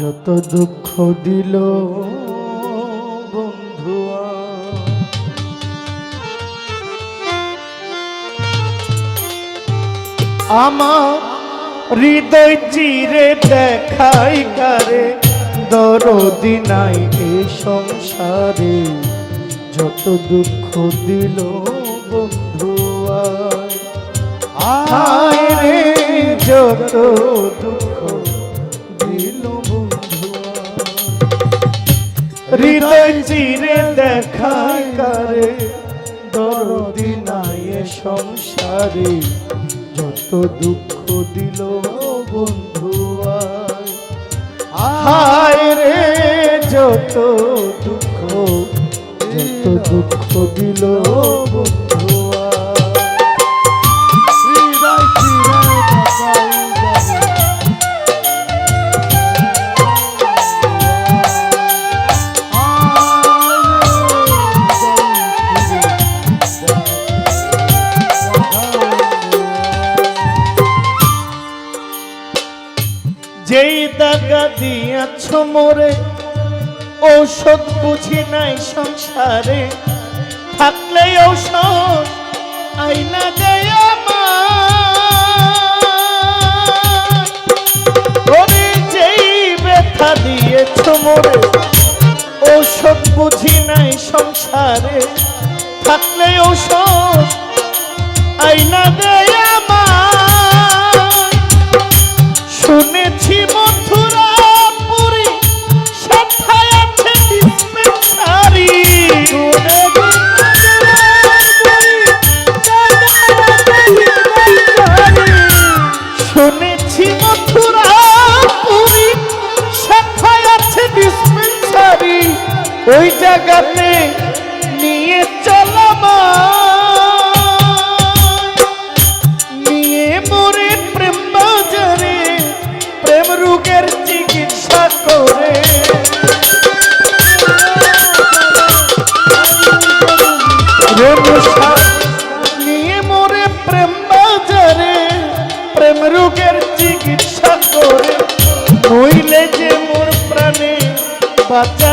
যত দুঃখ দিল বন্ধুয়া। আমার হৃদয় চিরে দেখাই কারে, দরদি নাই এ সংসারে। যত দুঃখ দিল বন্ধুয়া। আয় রে, যত দুঃখ হৃদয় চিরে দেখা করে দরদি নাই সংসারে। যত দুঃখ দিল বন্ধু হায় রে যত দুঃখ যত দুঃখ দিল বন্ধুয়া দাগা দিয়াছ মোরে। ঔষধ বুঝি নাই সংসারে। থাকলে ঔষধ আইনা দেয় আমার। মোরে, ঔষধ বুঝি নাই সংসারে। থাকলে ঔষধ আইনা দেয় ওই জায়গাতে নিয়ে চলামা নিয়ে মোরে প্রেম বাজারে, প্রেম রোগের চিকিৎসা করে। নিয়ে মোরে প্রেম বাজারে, প্রেম রোগের চিকিৎসা করে। নইলে যে মোর প্রাণে বাচ্চা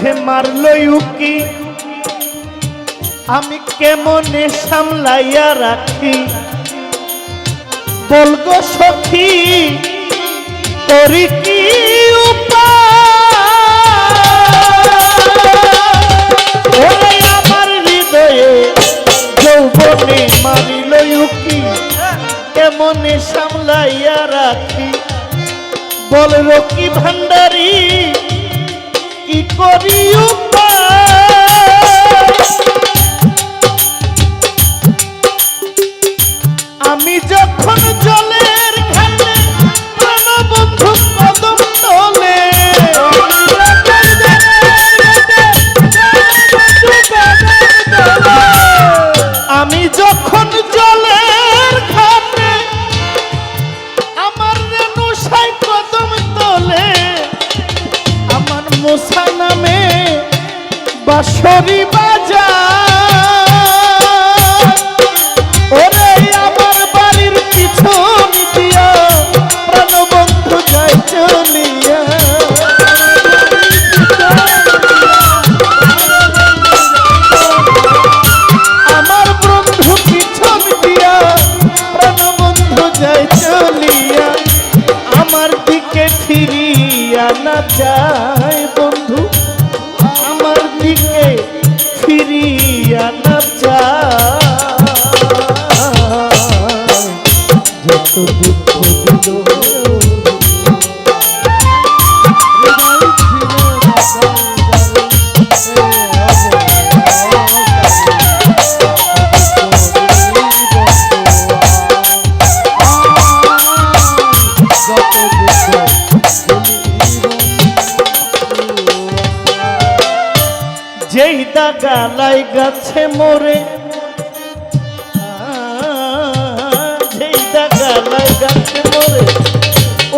মাঝে মারলো উকি। আমি কেমনে সামলাইয়া রাখি? বলগো সখী করি কি আমার হৃদয়ে যৌবনে মারিল উকি। কেমনে সামলাইয়া রাখি? বল রকি ভান্ডারি? কি করি আমি যখন জলের ঘাটে প্রাণবন্ধু আমি যখন জলের বাঁশরি বাজার। ওরে আমার বাড়ির পিছন দিয়া প্রাণবন্ধু যায় চলিয়া। আমার বন্ধু পিছন দিয়া প্রাণবন্ধু যায় চলিয়া। আমার দিকে ফিরিয়া না যায়। যেই দাগা লাই গাছে মোরে যেই দাগা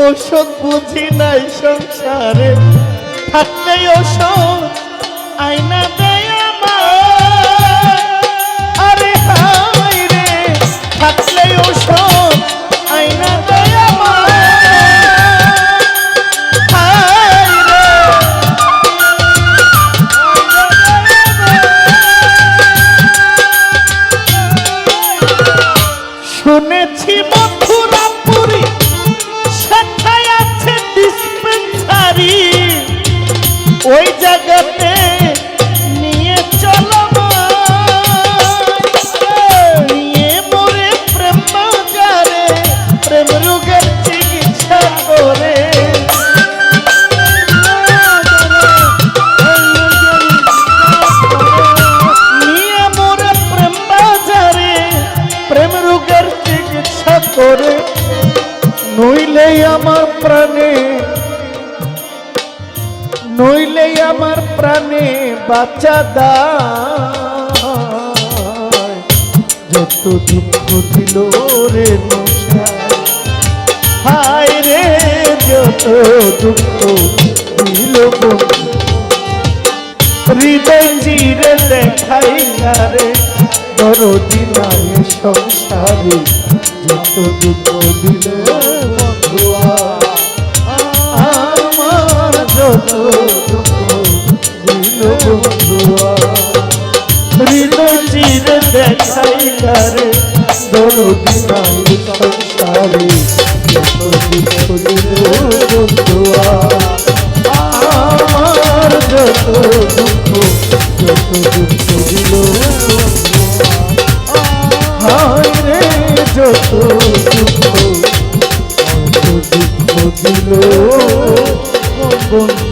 ওষুধ বুঝি নাই সংসারে। থাকলে ওষুধ আয়না দেয় আরে হাই রে থাকলে ওষুধ আয়না ওই জায়গাতে নিয়ে চলো নিয়ে মোরে প্রেম বাজারে, প্রেম রোগের চিকিৎসা করে। নিয়ে মোরে প্রেম বাজারে, প্রেম রোগের চিকিৎসা করে। নইলে আমার প্রাণে আমার প্রাণে বাচ্চা দা যত দুঃখ দিল রে হায় রে, যত দুঃখ দিল হৃদয় চিরে দেখাই রে, দরদি নাই সংসারে। যত দুঃখ দিলে বন্ধুয়া, আমার যত দুঃখ বন্ধুয়া হৃদয় চিরে দেখাই রে দরদি নাই সংসারে বন্ধুয়া আমার যত দুঃখ যত দুঃখ দিল হায় রে যত দুঃখ যত দুঃখ দিল বন্ধু